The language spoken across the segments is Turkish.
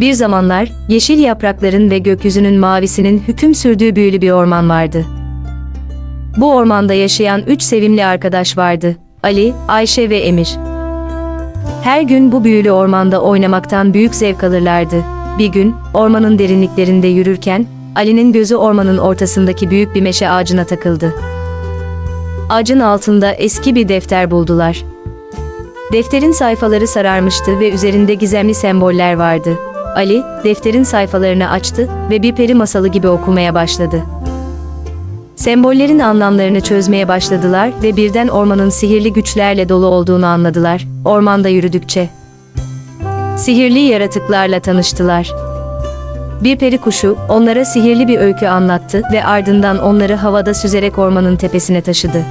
Bir zamanlar, yeşil yaprakların ve gökyüzünün mavisinin hüküm sürdüğü büyülü bir orman vardı. Bu ormanda yaşayan üç sevimli arkadaş vardı. Ali, Ayşe ve Emir. Her gün bu büyülü ormanda oynamaktan büyük zevk alırlardı. Bir gün, ormanın derinliklerinde yürürken, Ali'nin gözü ormanın ortasındaki büyük bir meşe ağacına takıldı. Ağacın altında eski bir defter buldular. Defterin sayfaları sararmıştı ve üzerinde gizemli semboller vardı. Ali, defterin sayfalarını açtı ve bir peri masalı gibi okumaya başladı. Sembollerin anlamlarını çözmeye başladılar ve birden ormanın sihirli güçlerle dolu olduğunu anladılar. Ormanda yürüdükçe. Sihirli yaratıklarla tanıştılar. Bir peri kuşu onlara sihirli bir öykü anlattı ve ardından onları havada süzerek ormanın tepesine taşıdı.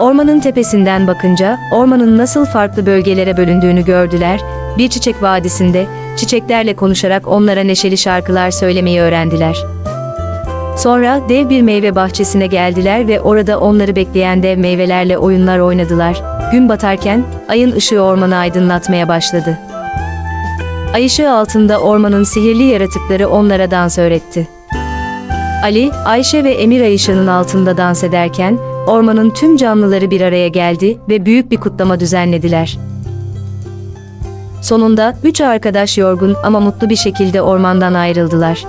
Ormanın tepesinden bakınca ormanın nasıl farklı bölgelere bölündüğünü gördüler. Bir çiçek vadisinde çiçeklerle konuşarak onlara neşeli şarkılar söylemeyi öğrendiler. Sonra dev bir meyve bahçesine geldiler ve orada onları bekleyen dev meyvelerle oyunlar oynadılar. Gün batarken ayın ışığı ormanı aydınlatmaya başladı. Ay ışığı altında ormanın sihirli yaratıkları onlara dans öğretti. Ali, Ayşe ve Emir ay altında dans ederken ormanın tüm canlıları bir araya geldi ve büyük bir kutlama düzenlediler. Sonunda üç arkadaş yorgun ama mutlu bir şekilde ormandan ayrıldılar.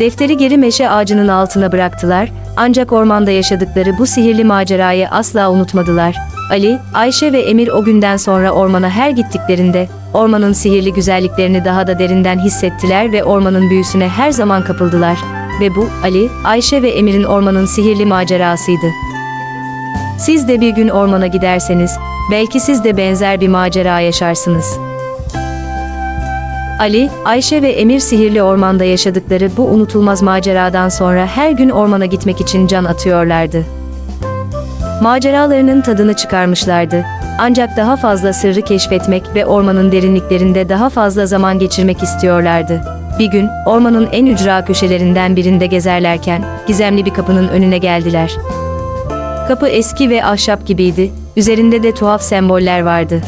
Defteri geri meşe ağacının altına bıraktılar, ancak ormanda yaşadıkları bu sihirli macerayı asla unutmadılar. Ali, Ayşe ve Emir o günden sonra ormana her gittiklerinde, ormanın sihirli güzelliklerini daha da derinden hissettiler ve ormanın büyüsüne her zaman kapıldılar. Ve bu, Ali, Ayşe ve Emir'in ormanın sihirli macerasıydı. Siz de bir gün ormana giderseniz, belki siz de benzer bir macera yaşarsınız. Ali, Ayşe ve Emir sihirli ormanda yaşadıkları bu unutulmaz maceradan sonra her gün ormana gitmek için can atıyorlardı. Maceralarının tadını çıkarmışlardı. Ancak daha fazla sırrı keşfetmek ve ormanın derinliklerinde daha fazla zaman geçirmek istiyorlardı. Bir gün ormanın en ücra köşelerinden birinde gezerlerken gizemli bir kapının önüne geldiler. Kapı eski ve ahşap gibiydi, üzerinde de tuhaf semboller vardı.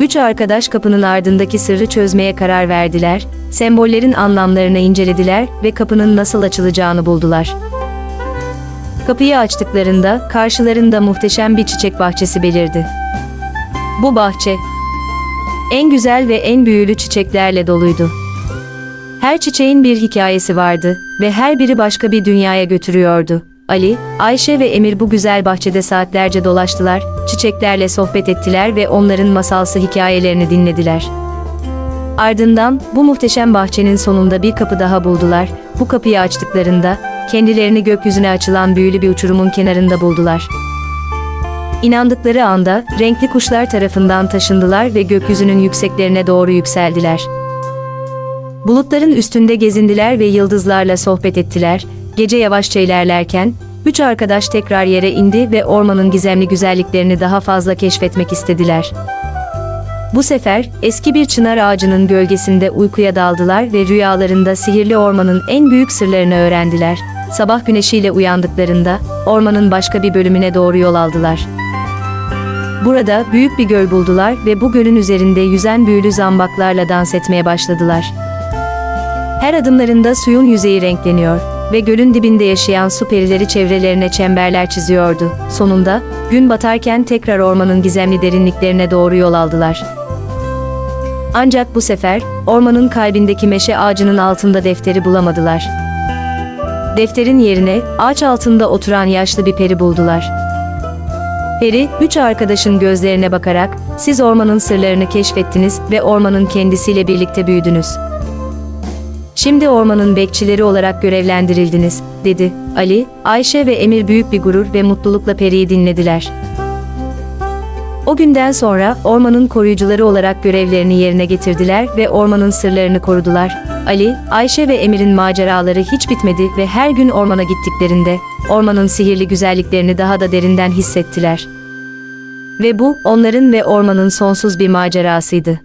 Üç arkadaş kapının ardındaki sırrı çözmeye karar verdiler, sembollerin anlamlarını incelediler ve kapının nasıl açılacağını buldular. Kapıyı açtıklarında karşılarında muhteşem bir çiçek bahçesi belirdi. Bu bahçe en güzel ve en büyülü çiçeklerle doluydu. Her çiçeğin bir hikayesi vardı ve her biri başka bir dünyaya götürüyordu. Ali, Ayşe ve Emir bu güzel bahçede saatlerce dolaştılar, çiçeklerle sohbet ettiler ve onların masalsı hikayelerini dinlediler. Ardından bu muhteşem bahçenin sonunda bir kapı daha buldular. Bu kapıyı açtıklarında kendilerini gökyüzüne açılan büyülü bir uçurumun kenarında buldular. İnandıkları anda renkli kuşlar tarafından taşındılar ve gökyüzünün yükseklerine doğru yükseldiler. Bulutların üstünde gezindiler ve yıldızlarla sohbet ettiler. Gece yavaşça ilerlerken üç arkadaş tekrar yere indi ve ormanın gizemli güzelliklerini daha fazla keşfetmek istediler. Bu sefer eski bir çınar ağacının gölgesinde uykuya daldılar ve rüyalarında sihirli ormanın en büyük sırlarını öğrendiler. Sabah güneşiyle uyandıklarında ormanın başka bir bölümüne doğru yol aldılar. Burada büyük bir göl buldular ve bu gölün üzerinde yüzen büyülü zambaklarla dans etmeye başladılar. Her adımlarında suyun yüzeyi renkleniyor ve gölün dibinde yaşayan su perileri çevrelerine çemberler çiziyordu. Sonunda gün batarken tekrar ormanın gizemli derinliklerine doğru yol aldılar. Ancak bu sefer ormanın kalbindeki meşe ağacının altında defteri bulamadılar. Defterin yerine ağaç altında oturan yaşlı bir peri buldular. Peri, üç arkadaşın gözlerine bakarak, siz ormanın sırlarını keşfettiniz ve ormanın kendisiyle birlikte büyüdünüz. Şimdi ormanın bekçileri olarak görevlendirildiniz, dedi. Ali, Ayşe ve Emir büyük bir gurur ve mutlulukla Peri'yi dinlediler. O günden sonra ormanın koruyucuları olarak görevlerini yerine getirdiler ve ormanın sırlarını korudular. Ali, Ayşe ve Emir'in maceraları hiç bitmedi ve her gün ormana gittiklerinde ormanın sihirli güzelliklerini daha da derinden hissettiler. Ve bu onların ve ormanın sonsuz bir macerasıydı.